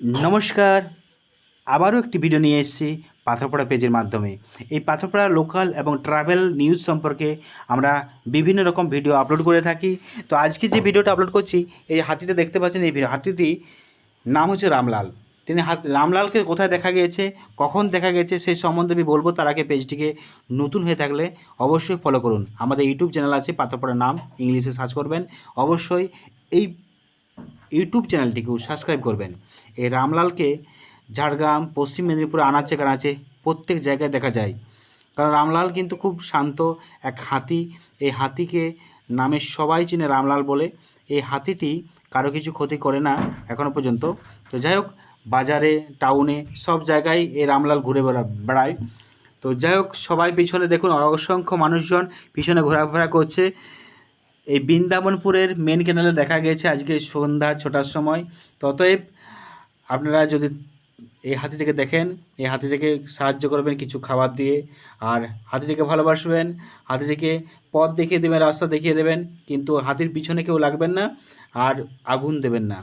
নমস্কার। আবারও একটি ভিডিও নিয়ে এসেছি পাথরপড়া পেজের মাধ্যমে। এই পাথরপড়া লোকাল এবং ট্রাভেল নিউজ সম্পর্কে আমরা বিভিন্ন রকম ভিডিও আপলোড করে থাকি। তো আজকে যে ভিডিওটা আপলোড করছি, এই হাতিটা দেখতে পাচ্ছেন এই হাতিটি নাম হচ্ছে রামলাল। তিনি হাত রামলালকে কোথায় দেখা গিয়েছে, কখন দেখা গেছে সেই সম্বন্ধে আমি বলব। তার আগে পেজটিকে নতুন হয়ে থাকলে অবশ্যই ফলো করুন। আমাদের ইউটিউব চ্যানেল আছে পাথরপড়া নাম ইংলিশে সার্চ করবেন। অবশ্যই এই ইউটিউব চ্যানেলটিকেও সাবস্ক্রাইব করবেন। এই রামলালকে ঝাড়গ্রাম, পশ্চিম মেদিনীপুরে আনাচে কানাচে প্রত্যেক জায়গায় দেখা যায়। কারণ রামলাল কিন্তু খুব শান্ত, এক হাতি। এই হাতিকে নামে সবাই চিনে রামলাল বলে। এই হাতিটি কারও কিছু ক্ষতি করে না এখনও পর্যন্ত। তো যাই হোক, বাজারে, টাউনে সব জায়গায় এই রামলাল ঘুরে বেড়া, বেড়ায়। তো যাই হোক, সবাই পিছনে দেখুন, অসংখ্য মানুষজন পিছনে ঘোরাফেরা করছে। এই বৃন্দাবনপুরের মেন ক্যানেলে দেখা গেছে আজকে সন্ধ্যা, ছটার সময়। ততএব আপনারা যদি এই হাতিটিকে দেখেন, এই হাতিটিকে সাহায্য করবেন কিছু খাবার দিয়ে। আর হাতিটিকে ভালোবাসবেন, হাতিটিকে পথ দেখিয়ে দেবেন, রাস্তা দেখিয়ে দেবেন, কিন্তু হাতির পিছনে কেউ লাগবেন না আর আগুন দেবেন না।